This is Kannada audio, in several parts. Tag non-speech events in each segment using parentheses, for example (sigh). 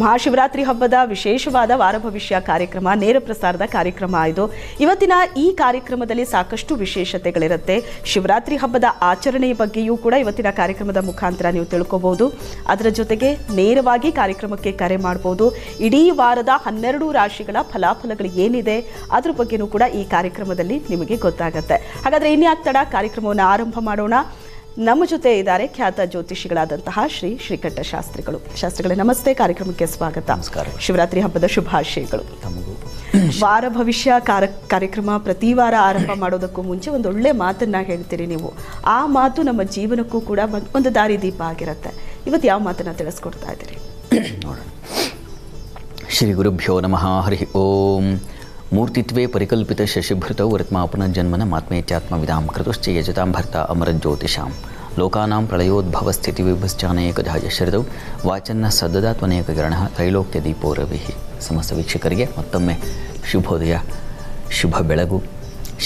ಮಹಾಶಿವರಾತ್ರಿ ಹಬ್ಬದ ವಿಶೇಷವಾದ ವಾರ ಭವಿಷ್ಯ ಕಾರ್ಯಕ್ರಮ, ನೇರ ಪ್ರಸಾರದ ಕಾರ್ಯಕ್ರಮ ಇದು. ಇವತ್ತಿನ ಈ ಕಾರ್ಯಕ್ರಮದಲ್ಲಿ ಸಾಕಷ್ಟು ವಿಶೇಷತೆಗಳಿರುತ್ತೆ. ಶಿವರಾತ್ರಿ ಹಬ್ಬದ ಆಚರಣೆಯ ಬಗ್ಗೆಯೂ ಕೂಡ ಇವತ್ತಿನ ಕಾರ್ಯಕ್ರಮದ ಮುಖಾಂತರ ನೀವು ತಿಳ್ಕೋಬಹುದು ಅದರ ಜೊತೆಗೆ ನೇರವಾಗಿ ಕಾರ್ಯಕ್ರಮಕ್ಕೆ ಕರೆ ಮಾಡಬಹುದು ಇಡೀ ವಾರದ ಹನ್ನೆರಡು ರಾಶಿಗಳ ಫಲಾಫಲಗಳು ಏನಿದೆ, ಅದ್ರ ಬಗ್ಗೆನೂ ಕೂಡ ಈ ಕಾರ್ಯಕ್ರಮದಲ್ಲಿ ನಿಮಗೆ ಗೊತ್ತಾಗುತ್ತೆ. ಹಾಗಾದ್ರೆ ಇನ್ಯಾಕ್ ತಡ ಕಾರ್ಯಕ್ರಮವನ್ನು ಆರಂಭ ಮಾಡೋಣ. ನಮ್ಮ ಜೊತೆ ಇದ್ದಾರೆ ಖ್ಯಾತ ಜ್ಯೋತಿಷಿಗಳಾದಂತಹ ಶ್ರೀ ಶ್ರೀಕಂಠ ಶಾಸ್ತ್ರಿಗಳು. ಶಾಸ್ತ್ರಿಗಳೇ ನಮಸ್ತೆ. ಕಾರ್ಯಕ್ರಮಕ್ಕೆ ಸ್ವಾಗತ. ನಮಸ್ಕಾರ. ಶಿವರಾತ್ರಿ ಹಬ್ಬದ ಶುಭಾಶಯಗಳು. ವಾರ ಭವಿಷ್ಯ ಕಾರ ಕಾರ್ಯಕ್ರಮ ಪ್ರತಿ ವಾರ ಆರಂಭ ಮಾಡೋದಕ್ಕೂ ಮುಂಚೆ ಒಂದು ಒಳ್ಳೆ ಮಾತನ್ನ ಹೇಳ್ತೀರಿ ನೀವು. ಆ ಮಾತು ನಮ್ಮ ಜೀವನಕ್ಕೂ ಕೂಡ ಒಂದು ಒಂದು ದಾರಿದೀಪ ಆಗಿರುತ್ತೆ. ಇವತ್ತು ಯಾವ ಮಾತನ್ನ ತಿಳಿಸ್ಕೊಡ್ತಾ ಇದ್ದೀರಿ? ನೋಡೋಣ. ಶ್ರೀ ಗುರುಭ್ಯೋ ನಮಃ. ಹರಿ ಓಂ. ಮೂರ್ತಿತ್ವೇ ಪರಿಕಲ್ಪಿತ ಶಶಿಭೃತೌ ವೃತ್ಮಾಪನ ಜನ್ಮನ ಮಾತ್ಮೇತ್ಯಾತ್ಮವಿದಾಂ ಕೃತಶ್ಚ ಯಜತಾಂ ಭರ್ತ ಅಮರ ಜ್ಯೋತಿಷಾಂ ಲೋಕಾನಾಂ ಪ್ರಳಯೋದ್ಭವ ಸ್ಥಿತಿ ವಿಭಶ್ಚಾನೇಕಧಾ ಯಶರಿದೌ ವಾಚನ್ನ ಸದ್ದದಾತ್ವನೇಕ ಕಿರಣ ತ್ರೈಲೋಕ್ಯ ದೀಪೋ ರವಿಃ ಸಮಸ್ತ ವೀಕ್ಷಕರಿಗೆ ಮತ್ತೊಮ್ಮೆ ಶುಭೋದಯ, ಶುಭ ಬೆಳಗು,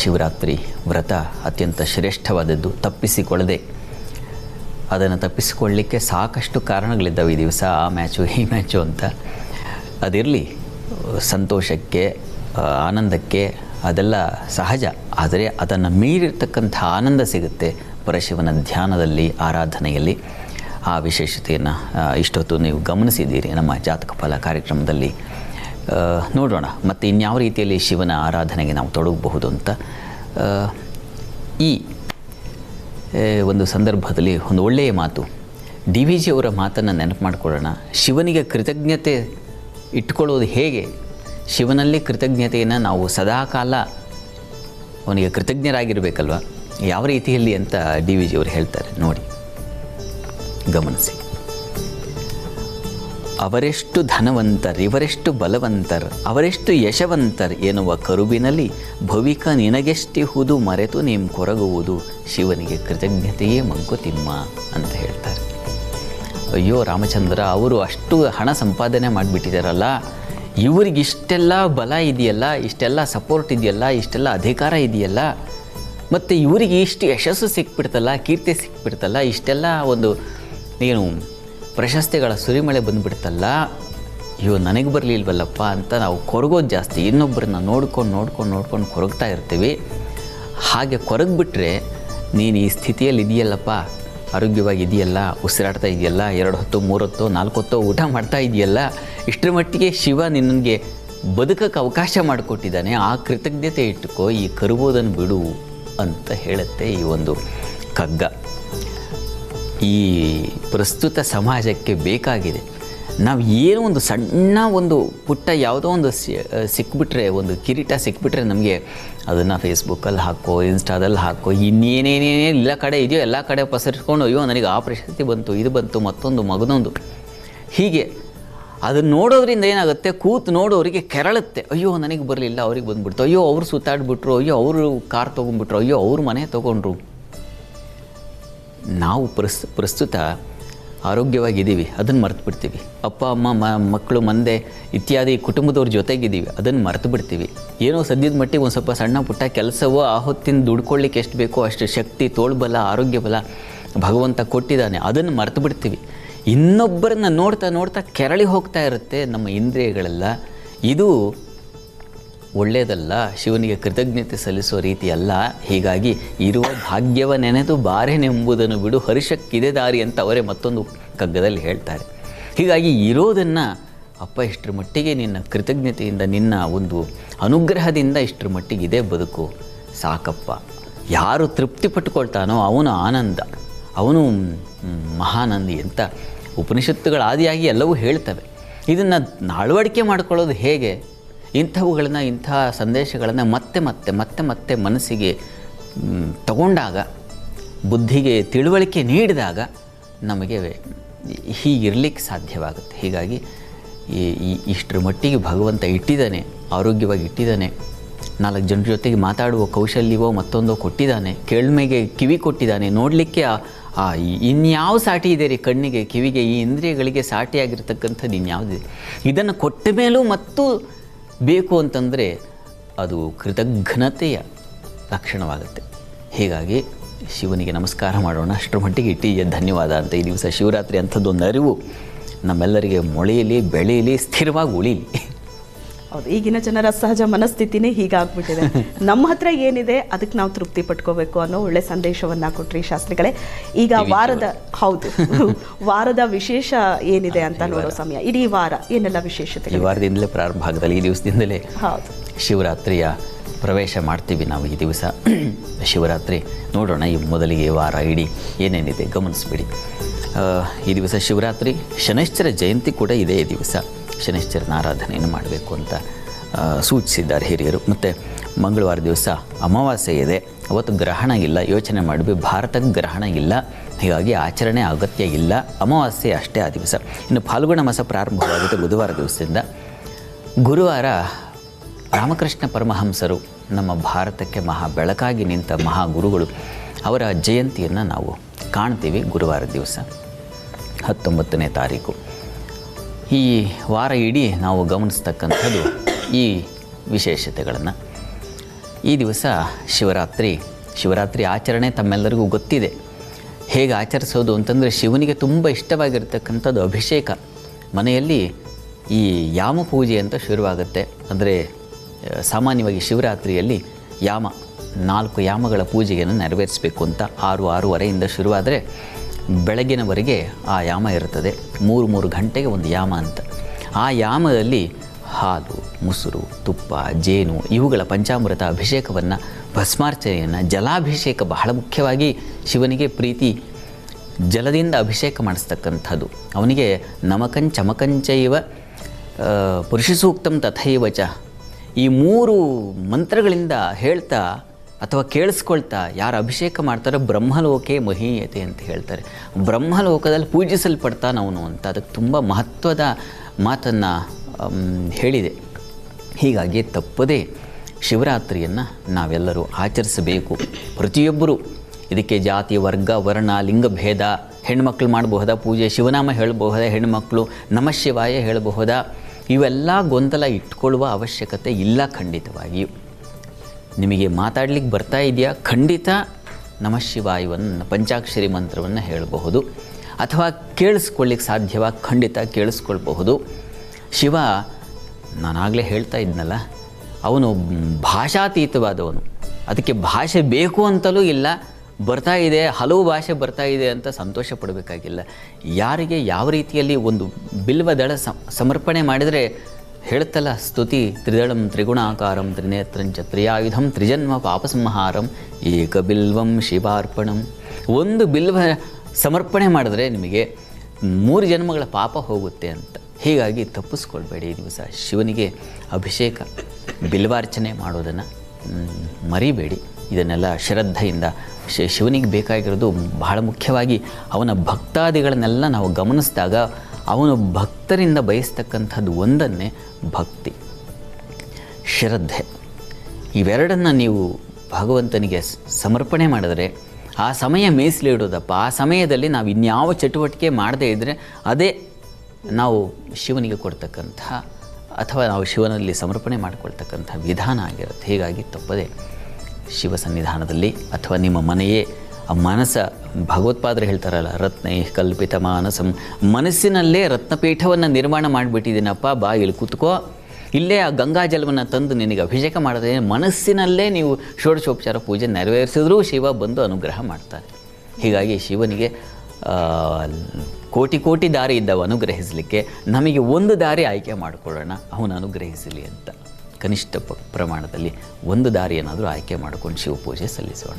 ಶಿವರಾತ್ರಿ ವ್ರತ ಅತ್ಯಂತ ಶ್ರೇಷ್ಠವಾದದ್ದು ತಪ್ಪಿಸಿಕೊಳ್ಳದೆ, ಅದನ್ನು ತಪ್ಪಿಸಿಕೊಳ್ಳಲಿಕ್ಕೆ ಸಾಕಷ್ಟು ಕಾರಣಗಳಿದ್ದಾವೆ ಈ ದಿವಸ, ಆ ಮ್ಯಾಚು, ಈ ಮ್ಯಾಚು ಅಂತ. ಅದಿರಲಿ, ಸಂತೋಷಕ್ಕೆ ಆನಂದಕ್ಕೆ ಅದೆಲ್ಲ ಸಹಜ, ಆದರೆ ಅದನ್ನು ಮೀರಿರ್ತಕ್ಕಂಥ ಆನಂದ ಸಿಗುತ್ತೆ. ಪರಶಿವನ ಧ್ಯಾನದಲ್ಲಿ, ಆರಾಧನೆಯಲ್ಲಿ ಆ ವಿಶೇಷತೆಯನ್ನು ಇಷ್ಟೊತ್ತು ನೀವು ಗಮನಿಸಿದ್ದೀರಿ ನಮ್ಮ ಜಾತಕ ಫಲ ಕಾರ್ಯಕ್ರಮದಲ್ಲಿ. ನೋಡೋಣ, ಮತ್ತು ಇನ್ಯಾವ ರೀತಿಯಲ್ಲಿ ಶಿವನ ಆರಾಧನೆಗೆ ನಾವು ತೊಡಗಬಹುದು ಅಂತ. ಈ ಒಂದು ಸಂದರ್ಭದಲ್ಲಿ ಒಂದು ಒಳ್ಳೆಯ ಮಾತು. ಡಿ ವಿ ಜಿಯವರ ಮಾತನ್ನು ನೆನಪು ಮಾಡಿಕೊಳ್ಳೋಣ. ಶಿವನಿಗೆ ಕೃತಜ್ಞತೆ ಇಟ್ಕೊಳ್ಳೋದು ಹೇಗೆ? ಶಿವನಲ್ಲಿ ಕೃತಜ್ಞತೆಯನ್ನು ನಾವು ಸದಾಕಾಲ ಅವನಿಗೆ ಕೃತಜ್ಞರಾಗಿರಬೇಕಲ್ವ? ಯಾವ ರೀತಿಯಲ್ಲಿ ಅಂತ ಡಿ ವಿ ಜಿಯವರು ಹೇಳ್ತಾರೆ ನೋಡಿ. ಗಮನಿಸಿ. ಅವರೆಷ್ಟು ಧನವಂತರ್, ಇವರೆಷ್ಟು ಬಲವಂತರ್, ಅವರೆಷ್ಟು ಯಶವಂತರ್ ಎನ್ನುವ ಕರುಬಿನಲ್ಲಿ ಭವಿಕ ನಿನಗೆಷ್ಟಿಹುದು ಮರೆತು ನೀಂ ಕೊರಗುವುದು, ಶಿವನಿಗೆ ಕೃತಜ್ಞತೆಯೇ ಮಂಕುತಿಮ್ಮ ಅಂತ ಹೇಳ್ತಾರೆ. ಅಯ್ಯೋ ರಾಮಚಂದ್ರ, ಅವರು ಅಷ್ಟು ಹಣ ಸಂಪಾದನೆ ಮಾಡಿಬಿಟ್ಟಿದ್ದಾರಲ್ಲ ಇವರಿಗಿಷ್ಟೆಲ್ಲ ಬಲ ಇದೆಯಲ್ಲ, ಇಷ್ಟೆಲ್ಲ ಸಪೋರ್ಟ್ ಇದೆಯಲ್ಲ, ಇಷ್ಟೆಲ್ಲ ಅಧಿಕಾರ ಇದೆಯಲ್ಲ ಮತ್ತು ಇವರಿಗೆ ಇಷ್ಟು ಯಶಸ್ಸು ಸಿಕ್ಬಿಡ್ತಲ್ಲ, ಕೀರ್ತಿ ಸಿಕ್ಬಿಡ್ತಲ್ಲ, ಇಷ್ಟೆಲ್ಲ ಒಂದು ಏನು ಪ್ರಶಸ್ತಿಗಳ ಸುರಿಮಳೆ ಬಂದುಬಿಡ್ತಲ್ಲ, ಅಯ್ಯೋ, ನನಗೆ ಬರಲಿಲ್ವಲ್ಲಪ್ಪ ಅಂತ ನಾವು ಕೊರಗೋದು ಜಾಸ್ತಿ. ಇನ್ನೊಬ್ಬರನ್ನ ನೋಡ್ಕೊಂಡು ನೋಡ್ಕೊಂಡು ನೋಡ್ಕೊಂಡು ಕೊರಗ್ತಾ ಇರ್ತೀವಿ. ಹಾಗೆ ಕೊರಗ್ಬಿಟ್ರೆ ನೀನು ಈ ಸ್ಥಿತಿಯಲ್ಲಿ ಇದೆಯಲ್ಲಪ್ಪ, ಆರೋಗ್ಯವಾಗಿ ಇದೆಯಲ್ಲ, ಉಸಿರಾಡ್ತಾ ಇದೆಯಲ್ಲ, ಎರಡು ಹೊತ್ತು, ಮೂರು ಹೊತ್ತು, ನಾಲ್ಕು ಹೊತ್ತು ಊಟ ಮಾಡ್ತಾ ಇದೆಯಲ್ಲ, ಇಷ್ಟರ ಮಟ್ಟಿಗೆ ಶಿವ ನಿನಗೆ ಬದುಕಕ್ಕೆ ಅವಕಾಶ ಮಾಡಿಕೊಟ್ಟಿದ್ದಾನೆ. ಆ ಕೃತಜ್ಞತೆ ಇಟ್ಟುಕೋ ಈ ಕರುಬೋದನ್ನು ಬಿಡು. ಅಂತ ಹೇಳುತ್ತೆ ಈ ಒಂದು ಕಗ್ಗ ಈ ಪ್ರಸ್ತುತ ಸಮಾಜಕ್ಕೆ ಬೇಕಾಗಿದೆ. ನಾವು ಏನೋ ಒಂದು ಸಣ್ಣ ಒಂದು ಪುಟ್ಟ ಯಾವುದೋ ಒಂದು ಸಿಕ್ಬಿಟ್ರೆ, ಒಂದು ಕಿರೀಟ ಸಿಕ್ಬಿಟ್ರೆ ನಮಗೆ ಅದನ್ನು ಫೇಸ್ಬುಕ್ಕಲ್ಲಿ ಹಾಕೋ, ಇನ್ಸ್ಟಾದಲ್ಲಿ ಹಾಕೋ, ಇನ್ನೇನೇನೇನೇ ಎಲ್ಲ ಕಡೆ ಇದೆಯೋ ಎಲ್ಲ ಕಡೆ ಪಸರಿಸ್ಕೊಂಡು, ಅಯ್ಯೋ, ನನಗೆ ಆ ಪ್ರಶಸ್ತಿ ಬಂತು, ಇದು ಬಂತು, ಮತ್ತೊಂದು ಮಗನೊಂದು. ಹೀಗೆ ಅದನ್ನು ನೋಡೋದ್ರಿಂದ ಏನಾಗುತ್ತೆ? ಕೂತು ನೋಡೋರಿಗೆ ಕೆರಳುತ್ತೆ. ಅಯ್ಯೋ, ನನಗೆ ಬರಲಿಲ್ಲ, ಅವ್ರಿಗೆ ಬಂದುಬಿಡ್ತು. ಅಯ್ಯೋ, ಅವರು ಸುತ್ತಾಡ್ಬಿಟ್ರು. ಅಯ್ಯೋ, ಅವರು ಕಾರ್ ತೊಗೊಂಡ್ಬಿಟ್ರು. ಅಯ್ಯೋ, ಅವ್ರ ಮನೆ ತೊಗೊಂಡ್ರು. ನಾವು ಪ್ರಸ್, ಪ್ರಸ್ತುತ ಆರೋಗ್ಯವಾಗಿದ್ದೀವಿ. ಅದನ್ನು ಮರೆತು ಬಿಡ್ತೀವಿ ಅಪ್ಪ, ಅಮ್ಮ, ಮ ಮಕ್ಕಳು ಮಂದೆ ಇತ್ಯಾದಿ ಕುಟುಂಬದವ್ರ ಜೊತೆಗಿದ್ದೀವಿ. ಅದನ್ನು ಮರೆತು ಬಿಡ್ತೀವಿ ಏನೋ ಸದ್ಯದ ಮಟ್ಟಿಗೆ ಒಂದು ಸ್ವಲ್ಪ ಸಣ್ಣ ಪುಟ್ಟ ಕೆಲಸವೋ, ಆ ಹೊತ್ತಿನ ದುಡ್ಕೊಳ್ಳಿಕ್ಕೆ ಎಷ್ಟು ಬೇಕೋ ಅಷ್ಟು ಶಕ್ತಿ, ತೋಳ್ಬಲ, ಆರೋಗ್ಯ ಬಲ ಭಗವಂತ ಕೊಟ್ಟಿದ್ದಾನೆ. ಅದನ್ನು ಮರೆತು ಬಿಡ್ತೀವಿ ಇನ್ನೊಬ್ಬರನ್ನ ನೋಡ್ತಾ ನೋಡ್ತಾ ಕೆರಳಿ ಹೋಗ್ತಾ ಇರುತ್ತೆ ನಮ್ಮ ಇಂದ್ರಿಯಗಳೆಲ್ಲ. ಇದು ಒಳ್ಳೆಯದಲ್ಲ ಶಿವನಿಗೆ ಕೃತಜ್ಞತೆ ಸಲ್ಲಿಸುವ ರೀತಿ ಅಲ್ಲ ಹೀಗಾಗಿ ಇರುವ ಭಾಗ್ಯವ ನೆನೆದು ಬಾರೆನೆಂಬುದನ್ನು ಬಿಡು, ಹರ್ಷಕ್ಕಿದೆ ದಾರಿ ಅಂತ ಅವರೇ ಮತ್ತೊಂದು ಕಗ್ಗದಲ್ಲಿ ಹೇಳ್ತಾರೆ. ಹೀಗಾಗಿ ಇರೋದನ್ನು, ಅಪ್ಪ ಇಷ್ಟರ ಮಟ್ಟಿಗೆ ನಿನ್ನ ಕೃತಜ್ಞತೆಯಿಂದ, ನಿನ್ನ ಒಂದು ಅನುಗ್ರಹದಿಂದ ಇಷ್ಟರ ಮಟ್ಟಿಗೆ ಇದೇ ಬದುಕು. ಸಾಕಪ್ಪ. ಯಾರು ತೃಪ್ತಿ ಪಟ್ಟುಕೊಳ್ತಾನೋ ಅವನು ಆನಂದ, ಅವನು ಮಹಾನಂದಿ ಅಂತ ಉಪನಿಷತ್ತುಗಳ ಆದಿಯಾಗಿ ಎಲ್ಲವೂ ಹೇಳ್ತವೆ ಇದನ್ನು ಅಳವಡಿಕೆ ಮಾಡ್ಕೊಳ್ಳೋದು ಹೇಗೆ? ಇಂಥವುಗಳನ್ನು, ಇಂಥ ಸಂದೇಶಗಳನ್ನು ಮತ್ತೆ ಮತ್ತೆ ಮತ್ತೆ ಮತ್ತೆ ಮನಸ್ಸಿಗೆ ತಗೊಂಡಾಗ, ಬುದ್ಧಿಗೆ ತಿಳುವಳಿಕೆ ನೀಡಿದಾಗ ನಮಗೆ ಹೀಗಿರಲಿಕ್ಕೆ ಸಾಧ್ಯವಾಗುತ್ತೆ. ಹೀಗಾಗಿ ಈ ಇಷ್ಟರ ಮಟ್ಟಿಗೆ ಭಗವಂತ ಇಟ್ಟಿದ್ದಾನೆ, ಆರೋಗ್ಯವಾಗಿ ಇಟ್ಟಿದ್ದಾನೆ, ನಾಲ್ಕು ಜನರ ಜೊತೆಗೆ ಮಾತಾಡುವ ಕೌಶಲ್ಯವೋ ಮತ್ತೊಂದೋ ಕೊಟ್ಟಿದ್ದಾನೆ, ಕೇಳ್ಮೆಗೆ ಕಿವಿ ಕೊಟ್ಟಿದ್ದಾನೆ, ನೋಡಲಿಕ್ಕೆ ಈ- ಇನ್ಯಾವ ಸಾಟಿ ಇದೆ ರೀ ಕಣ್ಣಿಗೆ, ಕಿವಿಗೆ, ಈ ಇಂದ್ರಿಯಗಳಿಗೆ ಸಾಟಿಯಾಗಿರ್ತಕ್ಕಂಥದ್ದು ಇನ್ಯಾವುದಿದೆ ಇದನ್ನು ಕೊಟ್ಟ ಮೇಲೂ ಮತ್ತು ಬೇಕು ಅಂತಂದರೆ ಅದು ಕೃತಜ್ಞತೆಯ ಲಕ್ಷಣವಾಗುತ್ತೆ. ಹೀಗಾಗಿ ಶಿವನಿಗೆ ನಮಸ್ಕಾರ ಮಾಡೋಣ. ಅಷ್ಟರ ಮಟ್ಟಿಗೆ ಇಟ್ಟಿ ಧನ್ಯವಾದ ಅಂತ ಈ ದಿವಸ ಶಿವರಾತ್ರಿ ಅಂಥದ್ದೊಂದು ಅರಿವು ನಮ್ಮೆಲ್ಲರಿಗೆ ಮೊಳೆಯಲಿ, ಬೆಳೆಯಲಿ, ಸ್ಥಿರವಾಗಿ ಉಳಿಲಿ ಹೌದು ಈಗಿನ ಜನರ ಸಹಜ ಮನಸ್ಥಿತಿನೇ ಹೀಗಾಗ್ಬಿಟ್ಟಿದೆ. (laughs) ನಮ್ಮ ಹತ್ರ ಏನಿದೆ ಅದಕ್ಕೆ ನಾವು ತೃಪ್ತಿ ಪಟ್ಕೋಬೇಕು ಅನ್ನೋ ಒಳ್ಳೆ ಸಂದೇಶವನ್ನ ಕೊಟ್ರಿ ಶಾಸ್ತ್ರಿಗಳೇ. ಈಗ ವಾರದ ಹೌದು. (laughs) ವಾರದ ವಿಶೇಷ ಏನಿದೆ ಅಂತ ನೋಡೋ ಸಮಯ. ಇಡೀ ವಾರ ಏನೆಲ್ಲ ವಿಶೇಷತೆ? ಈ ವಾರದಿಂದಲೇ ಪ್ರಾರಂಭ ಆಗದಲ್ಲಿ ಈ ದಿವಸದಿಂದಲೇ? ಹೌದು. ಶಿವರಾತ್ರಿಯ ಪ್ರವೇಶ ಮಾಡ್ತೀವಿ ನಾವು ಈ ದಿವಸ. (clears throat) ಶಿವರಾತ್ರಿ ನೋಡೋಣ ಈ ಮೊದಲಿಗೆ ವಾರ ಇಡೀ ಏನೇನಿದೆ ಗಮನಿಸ್ಬಿಡಿ. ಆ, ಈ ದಿವಸ ಶಿವರಾತ್ರಿ ಶನೈಶ್ಚರ ಜಯಂತಿ ಕೂಡ ಇದೆ ಈ ದಿವಸ. ಶನೈಶ್ಚರನ ಆರಾಧನೆಯನ್ನು ಮಾಡಬೇಕು ಅಂತ ಸೂಚಿಸಿದ್ದಾರೆ ಹಿರಿಯರು. ಮತ್ತು ಮಂಗಳವಾರ ದಿವಸ ಅಮಾವಾಸ್ಯೆ ಇದೆ. ಅವತ್ತು ಗ್ರಹಣ ಇಲ್ಲ. ಯೋಚನೆ ಮಾಡಿ ಭಾರತಕ್ಕೆ ಗ್ರಹಣ ಇಲ್ಲ. ಹೀಗಾಗಿ ಆಚರಣೆ ಅಗತ್ಯ ಇಲ್ಲ. ಅಮಾವಾಸ್ಯೆ ಅಷ್ಟೇ ಆ ದಿವಸ. ಇನ್ನು ಫಾಲ್ಗುಣ ಮಾಸ ಪ್ರಾರಂಭವಾಗುತ್ತೆ ಬುಧವಾರ ದಿವಸದಿಂದ. ಗುರುವಾರ ರಾಮಕೃಷ್ಣ ಪರಮಹಂಸರು ನಮ್ಮ ಭಾರತಕ್ಕೆ ಮಹಾ ಬೆಳಕಾಗಿ ನಿಂತ ಮಹಾ ಗುರುಗಳು. ಅವರ ಜಯಂತಿಯನ್ನು ನಾವು ಕಾಣ್ತೀವಿ ಗುರುವಾರ ದಿವಸ. ಹತ್ತೊಂಬತ್ತನೇ ತಾರೀಕು. ಈ ವಾರ ಇಡೀ ನಾವು ಗಮನಿಸ್ತಕ್ಕಂಥದ್ದು ಈ ವಿಶೇಷತೆಗಳನ್ನು. ಈ ದಿವಸ ಶಿವರಾತ್ರಿ ಶಿವರಾತ್ರಿ ಆಚರಣೆ ತಮ್ಮೆಲ್ಲರಿಗೂ ಗೊತ್ತಿದೆ. ಹೇಗೆ ಆಚರಿಸೋದು ಅಂತಂದರೆ ಶಿವನಿಗೆ ತುಂಬ ಇಷ್ಟವಾಗಿರ್ತಕ್ಕಂಥದ್ದು ಅಭಿಷೇಕ. ಮನೆಯಲ್ಲಿ ಈ ಯಾಮ ಪೂಜೆ ಅಂತ ಶುರುವಾಗುತ್ತೆ. ಅಂದರೆ ಸಾಮಾನ್ಯವಾಗಿ ಶಿವರಾತ್ರಿಯಲ್ಲಿ ಯಾಮ, ನಾಲ್ಕು ಯಾಮಗಳ ಪೂಜೆಯನ್ನು ನೆರವೇರಿಸಬೇಕು ಅಂತ ಆರು ಆರೂವರೆಯಿಂದ ಶುರುವಾದರೆ ಬೆಳಗಿನವರೆಗೆ ಆ ಯಾಮ ಇರುತ್ತದೆ. ಮೂರು ಮೂರು ಗಂಟೆಗೆ ಒಂದು ಯಾಮ ಅಂತ. ಆ ಯಾಮದಲ್ಲಿ ಹಾಲು, ಮೊಸರು, ತುಪ್ಪ, ಜೇನು ಇವುಗಳ ಪಂಚಾಮೃತ ಅಭಿಷೇಕವನ್ನು, ಭಸ್ಮಾರ್ಚನೆಯನ್ನು, ಜಲಾಭಿಷೇಕ ಬಹಳ ಮುಖ್ಯವಾಗಿ ಶಿವನಿಗೆ ಪ್ರೀತಿ ಜಲದಿಂದ ಅಭಿಷೇಕ ಮಾಡಿಸ್ತಕ್ಕಂಥದ್ದು. ಅವನಿಗೆ ನಮಕಂಚಮಕಂಚೈವ ಇವ ಪುರುಷ ಸೂಕ್ತಂ ತಥೈವಚ. ಈ ಮೂರು ಮಂತ್ರಗಳಿಂದ ಹೇಳ್ತಾ ಅಥವಾ ಕೇಳಿಸ್ಕೊಳ್ತಾ ಯಾರು ಅಭಿಷೇಕ ಮಾಡ್ತಾರೋ ಬ್ರಹ್ಮಲೋಕೆ ಮಹೀಯತೆ ಅಂತ ಹೇಳ್ತಾರೆ. ಬ್ರಹ್ಮಲೋಕದಲ್ಲಿ ಪೂಜಿಸಲ್ಪಡ್ತಾನವನು ಅಂತ. ಅದಕ್ಕೆ ತುಂಬ ಮಹತ್ವದ ಮಾತನ್ನು ಹೇಳಿದೆ. ಹೀಗಾಗಿ ತಪ್ಪದೇ ಶಿವರಾತ್ರಿಯನ್ನು ನಾವೆಲ್ಲರೂ ಆಚರಿಸಬೇಕು. ಪ್ರತಿಯೊಬ್ಬರು ಇದಕ್ಕೆ ಜಾತಿ, ವರ್ಗ, ವರ್ಣ, ಲಿಂಗ ಭೇದ, ಹೆಣ್ಮಕ್ಳು ಮಾಡಬಹುದಾ ಪೂಜೆ, ಶಿವನಾಮ ಹೇಳಬಹುದಾ ಹೆಣ್ಮಕ್ಳು, ನಮಃ ಶಿವಾಯ ಹೇಳಬಹುದಾ ಇವೆಲ್ಲ ಗೊಂದಲ ಇಟ್ಕೊಳ್ಳುವ ಅವಶ್ಯಕತೆ ಇಲ್ಲ ಖಂಡಿತವಾಗಿಯೂ. ನಿಮಗೆ ಮಾತಾಡ್ಲಿಕ್ಕೆ ಬರ್ತಾ ಇದೆಯಾ? ಖಂಡಿತ ನಮಃ ಶಿವಾಯವನ್ನು ಪಂಚಾಕ್ಷರಿ ಮಂತ್ರವನ್ನು ಹೇಳಬಹುದು. ಅಥವಾ ಕೇಳಿಸ್ಕೊಳ್ಳಿಕ್ಕೆ ಸಾಧ್ಯವ? ಖಂಡಿತ ಕೇಳಿಸ್ಕೊಳ್ಬಹುದು. ಶಿವ, ನಾನಾಗಲೇ ಹೇಳ್ತಾ ಇದ್ನಲ್ಲ, ಅವನು ಭಾಷಾತೀತವಾದವನು. ಅದಕ್ಕೆ ಭಾಷೆ ಬೇಕು ಅಂತಲೂ ಇಲ್ಲ, ಬರ್ತಾ ಇದೆ, ಹಲವು ಭಾಷೆ ಬರ್ತಾ ಇದೆ ಅಂತ ಸಂತೋಷ ಪಡಬೇಕಾಗಿಲ್ಲ. ಯಾರಿಗೆ ಯಾವ ರೀತಿಯಲ್ಲಿ ಒಂದು ಬಿಲ್ವದಳ ಸಮರ್ಪಣೆ ಮಾಡಿದರೆ ಹೇಳ್ತಲ್ಲ ಸ್ತುತಿ, ತ್ರಿದಳಂ, ತ್ರಿಗುಣಾಕಾರಂ ತ್ರಿನೇತ್ರಂಚ ತ್ರಿಯಾಯುಧಂ ತ್ರಿಜನ್ಮ ಪಾಪಸಂಹಾರಂ, ಏಕಬಿಲ್ವಂ ಶಿವಾರ್ಪಣಂ. ಒಂದು ಬಿಲ್ವ ಸಮರ್ಪಣೆ ಮಾಡಿದ್ರೆ ನಿಮಗೆ ಮೂರು ಜನ್ಮಗಳ ಪಾಪ ಹೋಗುತ್ತೆ ಅಂತ. ಹೀಗಾಗಿ ತಪ್ಪಿಸ್ಕೊಳ್ಬೇಡಿ ದಿವಸ. ಶಿವನಿಗೆ ಅಭಿಷೇಕ, ಬಿಲ್ವಾರ್ಚನೆ ಮಾಡೋದನ್ನು ಮರಿಬೇಡಿ. ಇದನ್ನೆಲ್ಲ ಶ್ರದ್ಧೆಯಿಂದ ಶಿವನಿಗೆ ಬೇಕಾಗಿರೋದು ಬಹಳ ಮುಖ್ಯವಾಗಿ ಅವನ ಭಕ್ತಾದಿಗಳನ್ನೆಲ್ಲ ನಾವು ಗಮನಿಸಿದಾಗ ಅವನು ಭಕ್ತರಿಂದ ಬಯಸ್ತಕ್ಕಂಥದ್ದು ಒಂದನ್ನೇ ಭಕ್ತಿ. ಶ್ರದ್ಧೆ. ಇವೆರಡನ್ನು ನೀವು ಭಗವಂತನಿಗೆ ಸಮರ್ಪಣೆ ಮಾಡಿದರೆ, ಆ ಸಮಯ ಮೀಸಲಿಡೋದಪ್ಪ ಆ ಸಮಯದಲ್ಲಿ ನಾವು ಇನ್ಯಾವ ಚಟುವಟಿಕೆ ಮಾಡದೇ ಇದ್ದರೆ ಅದೇ ನಾವು ಶಿವನಿಗೆ ಕೊಡ್ತಕ್ಕಂಥ ಅಥವಾ ನಾವು ಶಿವನಲ್ಲಿ ಸಮರ್ಪಣೆ ಮಾಡಿಕೊಳ್ತಕ್ಕಂಥ ವಿಧಾನ ಆಗಿರುತ್ತೆ. ಹೀಗಾಗಿ ತಪ್ಪದೆ ಶಿವ ಸನ್ನಿಧಾನದಲ್ಲಿ ಅಥವಾ ನಿಮ್ಮ ಮನೆಯೇ ಆ ಮನಸ್ಸ ಭಗವತ್ಪಾದರು ಹೇಳ್ತಾರಲ್ಲ, ರತ್ನೈ ಕಲ್ಪಿತ ಮಾನಸಂ. ಮನಸ್ಸಿನಲ್ಲೇ ರತ್ನಪೀಠವನ್ನು ನಿರ್ಮಾಣ ಮಾಡಿಬಿಟ್ಟಿದ್ದೀನಪ್ಪ ಬಾ ಇಲ್ಲಿ ಕೂತ್ಕೋ. ಇಲ್ಲೇ ಆ ಗಂಗಾ ಜಲವನ್ನು ತಂದು ನಿನಗೆ ಅಭಿಷೇಕ ಮಾಡಿದ್ರೆ ಮನಸ್ಸಿನಲ್ಲೇ ನೀವು ಷೋಡಶೋಪಚಾರ ಪೂಜೆ ನೆರವೇರಿಸಿದ್ರೂ ಶಿವ ಬಂದು ಅನುಗ್ರಹ ಮಾಡ್ತಾರೆ ಹೀಗಾಗಿ ಶಿವನಿಗೆ ಕೋಟಿ ಕೋಟಿ ದಾರಿ ಇದ್ದವ ಅನುಗ್ರಹಿಸಲಿಕ್ಕೆ ನಮಗೆ ಒಂದು ದಾರಿ ಆಯ್ಕೆ ಮಾಡಿಕೊಳ್ಳೋಣ, ಅವನು ಅನುಗ್ರಹಿಸಲಿ ಅಂತ. ಕನಿಷ್ಠ ಪ್ರಮಾಣದಲ್ಲಿ ಒಂದು ದಾರಿಯನ್ನಾದರೂ ಆಯ್ಕೆ ಮಾಡಿಕೊಂಡು ಶಿವಪೂಜೆ ಸಲ್ಲಿಸೋಣ.